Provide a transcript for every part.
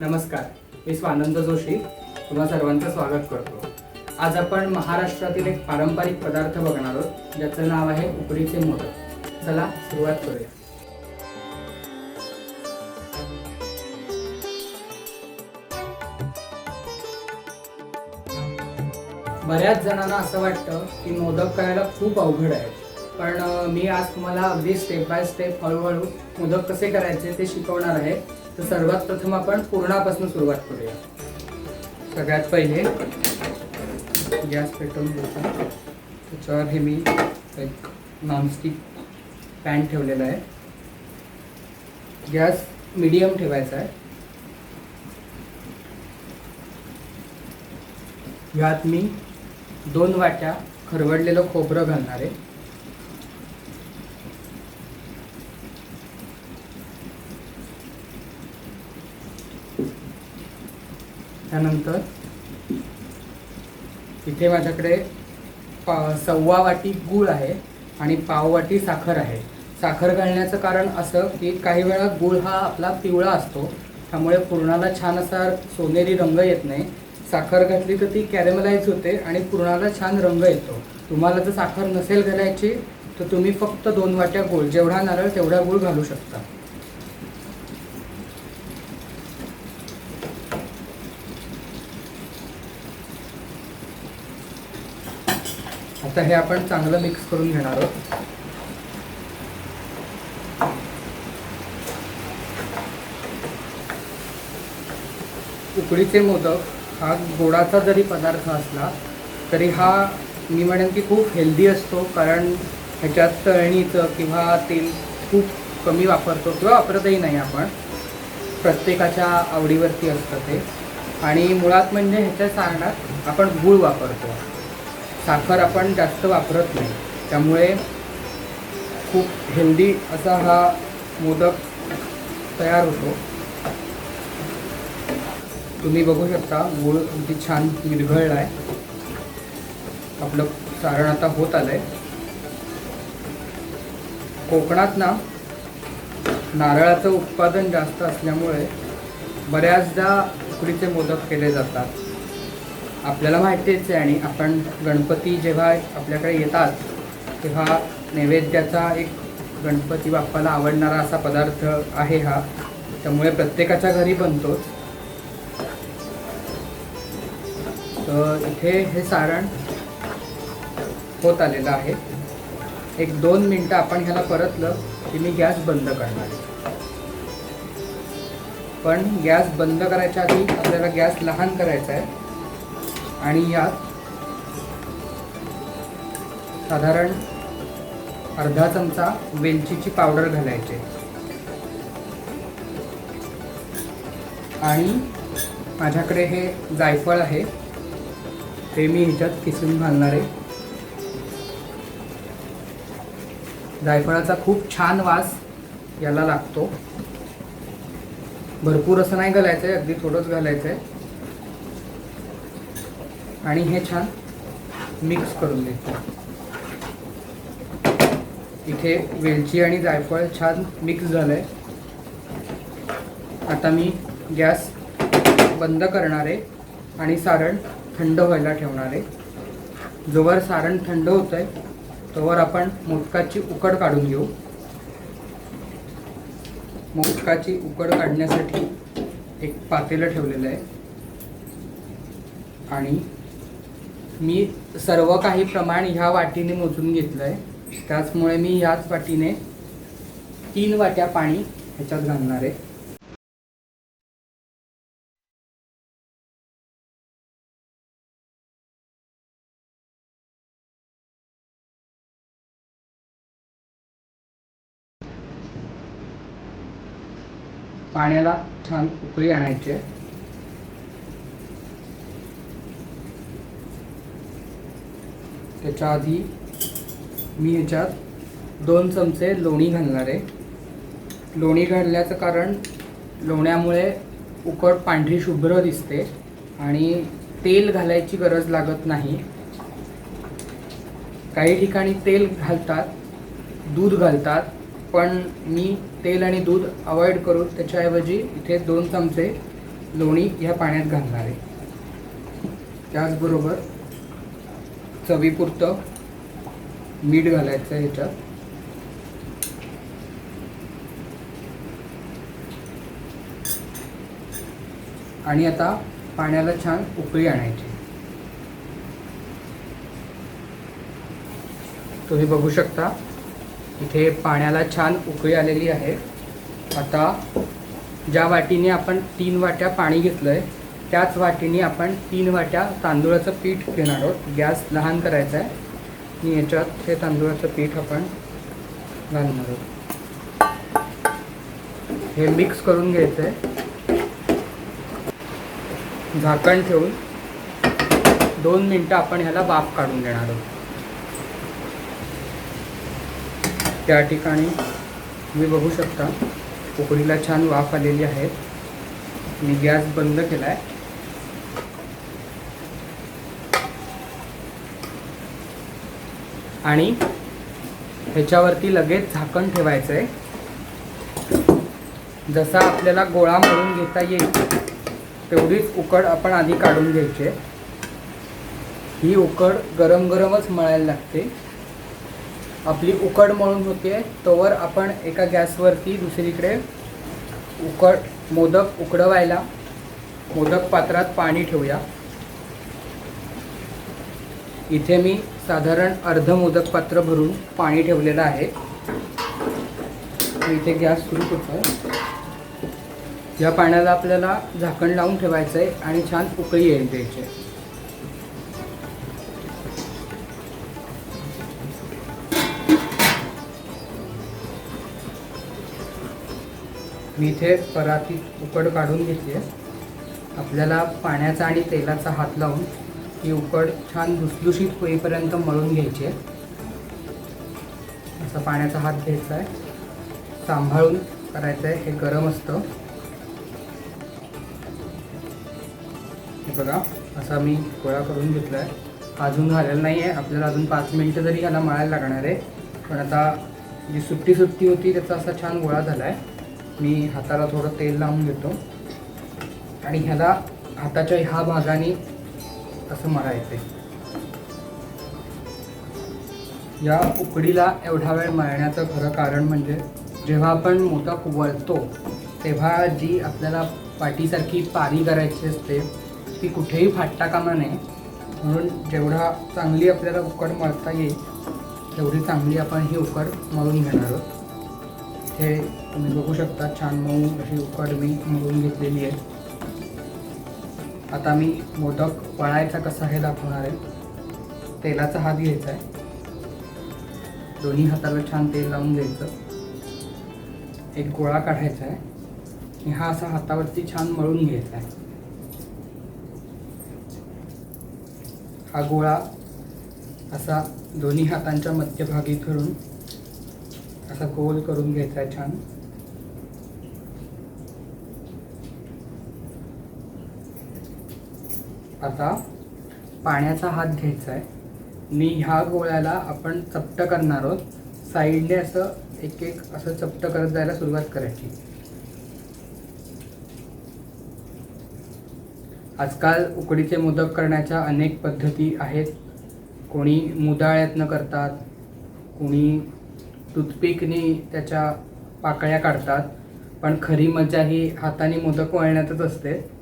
नमस्कार मी स्वानंद जोशी तुम्हा सर्वांचं स्वागत करतो. आज आपण महाराष्ट्रातील एक पारंपरिक पदार्थ बघणार आहोत ज्याचं नाव आहे उकडीचे मोदक. चला सुरुवात करूया. बऱ्याच जणांना असं वाटतं की मोदक करायला खूप अवघड आहे. पण मी आज तुम्हाला अगदी स्टेप बाय स्टेप हळूहळू मोदक कसे करायचे ते शिकवणार आहे. तर सर्वात प्रथम आपण पूर्णापासून सुरुवात करूया. सगळ्यात पहिले गॅस पेटवून घ्यायचा त्याच्यावर हे मी एक नॉनस्टिक पॅन ठेवलेला आहे. गॅस मिडियम ठेवायचा आहे. यात मी दोन वाट्या खरवडलेलं खोबरं घालणार आहे. त्यानंतर इथे माझ्याकडे पा सव्वा वाटी गूळ आहे आणि पाव वाटी साखर आहे. साखर घालण्याचं कारण असं की काही वेळा गूळ हा आपला पिवळा असतो. त्यामुळे पुरणाला छान असा सोनेरी रंग येत नाही. साखर घातली तर ती कॅरेमलाइज होते आणि पुरणाला छान रंग येतो. तुम्हाला जर साखर नसेल घालायची तर तुम्ही फक्त दोन वाट्या गूळ जेवढा नारळ तेवढा गूळ घालू शकता. आता हे आपण चांगलं मिक्स करून घेणार आहोत. उकडीचे मोदक हा गोडाचा जरी पदार्थ असला तरी हा मी म्हणेन की खूप हेल्दी असतो कारण ह्याच्यात तळणीचं किंवा तेल खूप कमी वापरतो किंवा वापरतही नाही आपण. प्रत्येकाच्या आवडीवरती असतं ते. आणि मुळात म्हणजे ह्याच्या सारणात आपण गूळ वापरतो. साखर आपण जास्त वापरत नाही. त्यामुळे खूप हेल्दी असा हा मोदक तयार होतो. तुम्ही बघू शकता गूळ अगदी छान विरघळला आहे आपलं सारण आता होत आलं आहे कोकणात ना नारळाचं उत्पादन जास्त असल्यामुळे बऱ्याचदा उकडीचे मोदक केले जातात. आपल्याला माहितीच आहे आणि आपण गणपती जेव्हा आपल्याकडे येतात तेव्हा नैवेद्याचा एक गणपती बाप्पाला आवडणारा असा पदार्थ आहे हा. त्यामुळे प्रत्येकाच्या घरी बनतोच. तर इथे हे सारण होत आलेलं आहे. एक दोन मिनटं आपण ह्याला परतलं की मी गॅस बंद करणार आहे. पण गॅस बंद करायच्या आधी आपल्याला गॅस लहान करायचा आहे. आणि यात साधारण अर्धा चमचा वेलचीची पावडर घालायची. आणि माझ्याकडे हे जायफळ आहे. ते मी ह्याच्यात किसून घालणार आहे. जायफळाचा खूप छान वास याला लागतो. भरपूर असं नाही घालायचं आहे अगदी थोडंच घालायचं आहे आणि हे छान मिक्स करून घ्यायचं इथे वेलची आणि जायफळ छान मिक्स झालं आहे आता मी गॅस बंद करणार आहे आणि सारण थंड व्हायला ठेवणार आहे. जोवर सारण थंड होतं आहे तोवर आपण मोदकाची उकड काढून घेऊ. मोदकाची उकड काढण्यासाठी एक पातेलं ठेवलेलं आहे. आणि मी सर्व काही प्रमाण ह्या वाटीने मोजून घेतलं आहे त्याचमुळे मी ह्याच वाटीने तीन वाट्या पाणी ह्याच्यात घालणार आहे. पाण्याला छान उकळी आणायची आहे. त्याच्या आधी मी ह्याच्यात दोन चमचे लोणी घालणार आहे. लोणी घालण्याचं कारण लोण्यामुळे उकड पांढरी शुभ्र दिसते आणि तेल घालायची गरज लागत नाही. काही ठिकाणी तेल घालतात दूध घालतात पण मी तेल आणि दूध अवॉइड करून त्याच्याऐवजी इथे दोन चमचे लोणी ह्या पाण्यात घालणार आहे. त्याचबरोबर चवीपुरतं मीठ घालायचं ह्याच्यात. आणि आता पाण्याला छान उकळी आणायची. तुम्ही बघू शकता इथे पाण्याला छान उकळी आलेली आहे. आता ज्या वाटीने आपण तीन वाट्या पाणी घेतलं आहे त्याच वाटीने आपण तीन वाट्या तांदूळाचं पीठ घेणार आहोत. गॅस लहान करायचा आहे. आणि याच्यात हे तांदूळाचं पीठ आपण घालणार आहोत. हे मिक्स करून घ्यायचं आहे. झाकण ठेवून दोन मिनटं आपण ह्याला वाफ काढून देणार आहोत. त्या ठिकाणी तुम्ही बघू शकता उकडीला छान वाफ आलेली आहे. मी गॅस बंद केला आहे आणि ह्याच्यावरती लगेच झाकण ठेवायचं आहे जसा आपल्याला गोळा मळून घेता येईल तेवढीच उकड आपण आधी काढून घ्यायची आहे. ही उकड गरम गरमच मळायला लागते. आपली उकड मळून होते तोवर आपण एका गॅसवरती दुसरीकडे उकड मोदक उकडवायला मोदक पात्रात पाणी ठेवूया. इथे मी साधारण अर्ध मोदक पात्र भरून पाणी ठेवलेलं आहे. इथे गॅस सुरू करतो आहे या पाण्याला आपल्याला झाकण लावून ठेवायचं आहे आणि छान उकळी येईल द्यायची मी इथे परातीत उकड काढून घेतली आहे. आपल्याला पाण्याचा आणि तेलाचा हात लावून ही उकड छान दुसदुशीत होईपर्यंत मळून घ्यायची. आहे असा पाण्याचा हात घ्यायचा आहे सांभाळून करायचं आहे हे गरम असतं. हे बघा असा मी गोळा करून घेतला आहे अजून झालेला नाही आहे आपल्याला अजून पाच मिनटं जरी ह्याला मळायला लागणार आहे. पण आता जी सुट्टी सुट्टी होती त्याचा असा छान गोळा झाला आहे मी हाताला थोडं तेल लावून घेतो. आणि ह्याला हाताच्या ह्या भागाने असं मरायचं आहे या उकडीला एवढा वेळ मळण्याचं खरं कारण म्हणजे जेव्हा आपण मोदक वळतो तेव्हा जी आपल्याला पाटीसारखी पारी करायची असते ती कुठेही फाटता कामा नये. म्हणून जेवढा चांगली आपल्याला उकड मळता येईल तेवढी चांगली आपण ही उकड मळून घेणार आहोत. हे तुम्ही बघू शकता छान मऊ अशी उकड मी मळून घेतलेली आहे. आता मी मोदक वळायचा कसा हे दाखवणार आहे. तेलाचा हात घ्यायचा आहे. दोन्ही हाताला छान तेल लावून घ्यायचं. एक गोळा काढायचा आहे. आणि हा असा हातावरती छान मळून घ्यायचा आहे. हा गोळा असा दोन्ही हातांच्या मध्यभागी करून असा गोल करून घ्यायचा आहे छान. आता पाण्याचा हात घ्यायचा आहे. मी ह्या गोळ्याला आपण चपट करणार आहोत. साईडने असं एक एक असं चपट करत जायला सुरुवात करायची. आजकाल उकडीचे मोदक करण्याच्या अनेक पद्धती आहेत. कोणी मुदाळ्यातनं करतात कोणी टूथपिकने त्याच्या पाकळ्या काढतात. पण खरी मजा ही हाताने मोदक वळण्यातच असते.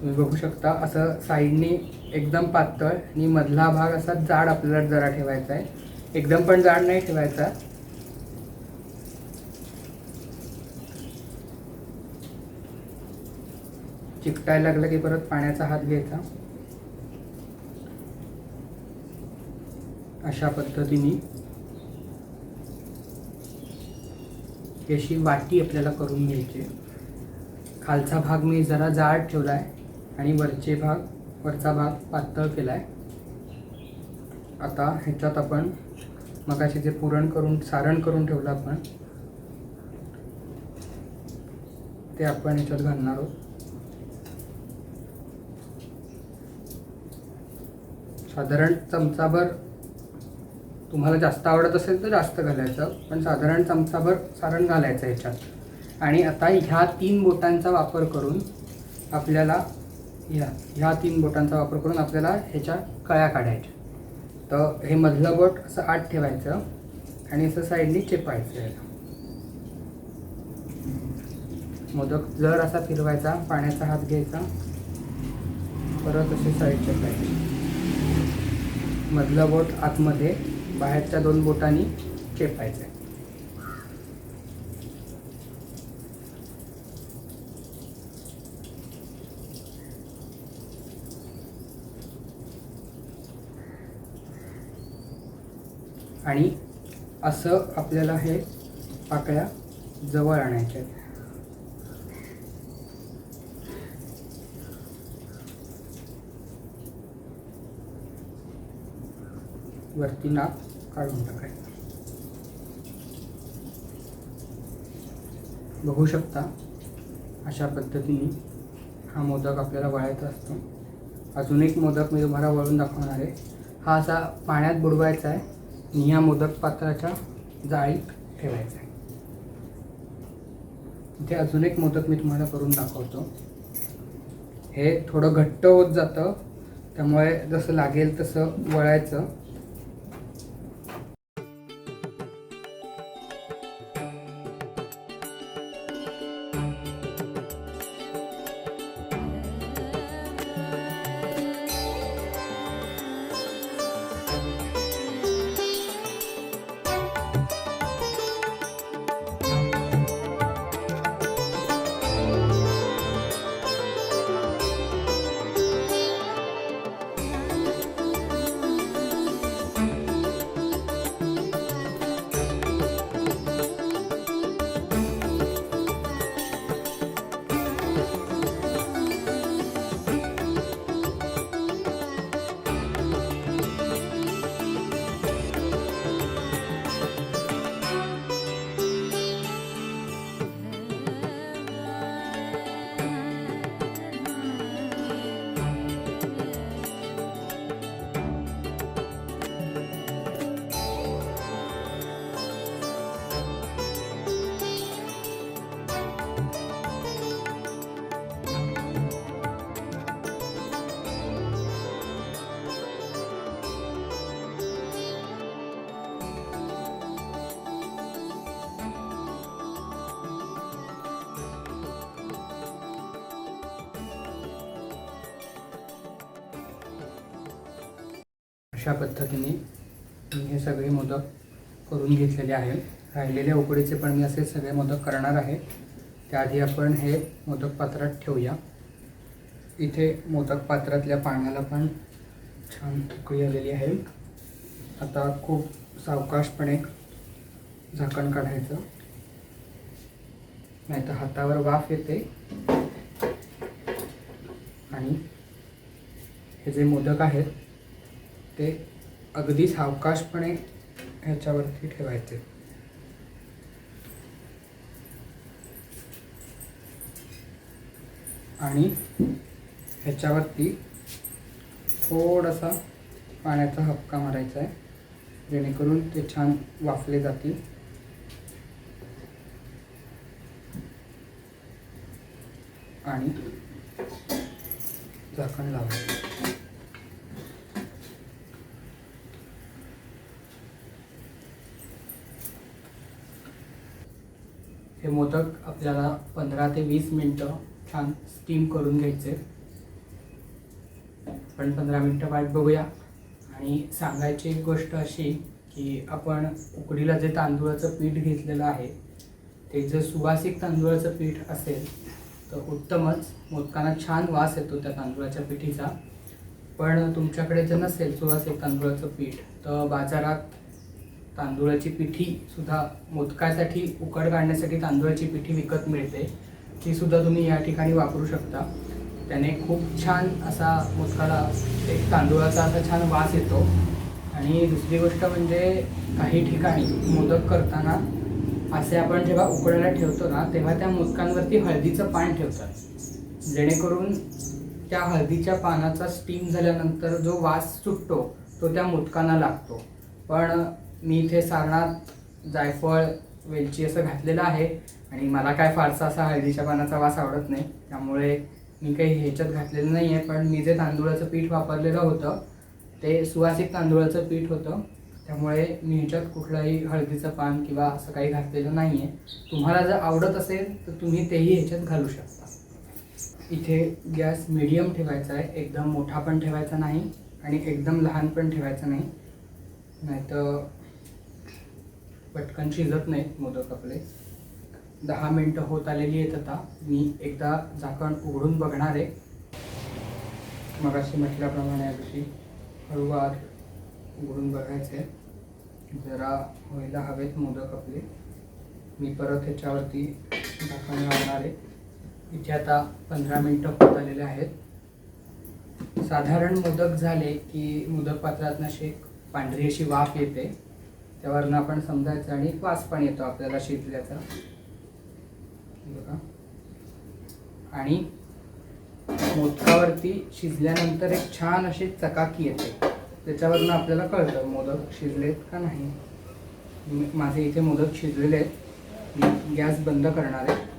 तुम्ही बघू शकता. असं साईडने एकदम पातळ आणि मधला भाग असा जाड आपल्याला जरा ठेवायचा आहे. एकदम पण जाड नाही ठेवायचा. चिकटायला लागलं की परत पाण्याचा हात घ्यायचा. अशा पद्धतीने. ही अशी वाटी आपल्याला करून घ्यायची खालचा भाग मी जरा जाड ठेवला आहे. आणि वरचे भाग वरचा भाग पातळ केला आहे आता ह्याच्यात आपण मगाशी जे पुरण करून सारण करून ठेवलं आपण ते आपण ह्याच्यात घालणार आहोत. साधारण चमचाभर तुम्हाला जास्त आवडत असेल तर जास्त घालायचं पण साधारण चमचाभर सारण घालायचं ह्याच्यात. आणि आता ह्या तीन बोटांचा वापर करून आपल्याला ह्या ह्या तीन बोटांचा वापर करून आपल्याला ह्याच्या कळ्या काढायच्या. तर हे मधलं बोट असं आत ठेवायचं आणि असं साईडनी चेपायचं याला. मोदक जर असा फिरवायचा पाण्याचा हात घ्यायचा परत असे साईड चेपायचे. मधलं बोट आतमध्ये बाहेरच्या दोन बोटांनी चेपायचं आणि असं आपल्याला हे पाकळ्या जवळ आणायच्या आहेत. वरती नाक काढून टाकायचं. बघू शकता अशा पद्धतीने हा मोदक आपल्याला वळायचा असतो. अजून एक मोदक मी तुम्हाला वळून दाखवणार आहे. हा असा पाण्यात बुडवायचा आहे. निया या मोदक पात्राच्या जाळीत ठेवायचं आहे. इथे अजून एक मोदक मी तुम्हाला करून दाखवतो. हे थोडं घट्ट होत जातं त्यामुळे जसं लागेल तसं वळायचं. अशा पद्धतीने मी हे सगळे मोदक करून घेतलेले आहेत. राहिलेल्या उकडीचे पण मी असे सगळे मोदक करणार आहे. त्याआधी आपण हे मोदक पात्रात ठेवूया. इथे मोदक पात्रातल्या पाण्याला पण छान उकळी आलेली आहे. आता खूप सावकाशपणे झाकण काढायचं. नाही तर हातावर वाफ येते. आणि हे जे मोदक आहेत ते अगदी सावकाशपणे ह्याच्यावरती ठेवायचे. आणि ह्याच्यावरती थोडासा पाण्याचा हपका मारायचा आहे जेणेकरून ते छान वाफले जातील. आणि झाकण लावायचं. हे मोदक आपल्याला पंधरा ते वीस मिनटं छान स्टीम करून घ्यायचे. पण पंधरा मिनटं वाट बघूया. आणि सांगायची एक गोष्ट अशी की आपण उकडीला जे तांदूळाचं पीठ घेतलेलं आहे ते जर सुवासिक तांदूळाचं पीठ असेल तर उत्तमच मोदकांना छान वास येतो त्या तांदूळाच्या पिठीचा. पण तुमच्याकडे जर नसेल सुवासिक तांदूळाचं पीठ तर बाजारात तांदूळाची पिठी सुद्धा मोदकासाठी उकड काढण्यासाठी तांदूळाची पिठी विकत मिळते. ती सुद्धा तुम्ही या ठिकाणी वापरू शकता. त्याने खूप छान असा मोदकाला एक तांदूळाचा असा छान वास येतो. आणि दुसरी गोष्ट म्हणजे काही ठिकाणी मोदक करताना असे आपण जेव्हा उकडायला ठेवतो ना तेव्हा त्या मोदकांवरती हळदीचं पान ठेवतात. जेणेकरून त्या हळदीच्या पानाचा स्टीम झाल्यानंतर जो वास सुटतो तो त्या मोदकांना लागतो. पण मी इथे सारणात जायफळ वेलची असं घातलेलं आहे आणि मला काय फारसा असा हळदीच्या पानाचा वास आवडत नाही. त्यामुळे मी काही ह्याच्यात घातलेलं नाही आहे पण मी जे तांदूळाचं पीठ वापरलेलं होतं ते सुवासिक तांदूळाचं पीठ होतं. त्यामुळे मी ह्याच्यात कुठलाही हळदीचं पान किंवा असं काही घातलेलं नाही आहे तुम्हाला जर आवडत असेल तर तुम्ही तेही ह्याच्यात घालू शकता. इथे गॅस मिडियम ठेवायचा आहे एकदम मोठा पण ठेवायचा नाही आणि एकदम लहान पण ठेवायचा नाही. नाहीतर पटकन शिजत नाहीत मोदक आपले. दहा मिनटं होत आलेली आहेत आता. मी एकदा झाकण उघडून बघणार आहे. मगाशी म्हटल्याप्रमाणे अगदी हळूवार उघडून बघायचे जरा व्हायला हवेत मोदक आपले. मी परत ह्याच्यावरती झाकण लावणार आहे. इथे आता पंधरा मिनटं होत आलेले आहेत. साधारण मोदक झाले की मोदक पात्रातनं अशी एक पांढरी अशी वाफ येते. त्यावरनं आपण समजायचं आणि एक वास पण येतो आपल्याला शिजल्याचा. बघा. आणि मोदकावरती शिजल्यानंतर एक छान अशी चकाकी येते. त्याच्यावरनं आपल्याला कळतं मोदक शिजलेत का नाही. माझे इथे मोदक शिजलेले आहेत. मी गॅस बंद करणार आहे.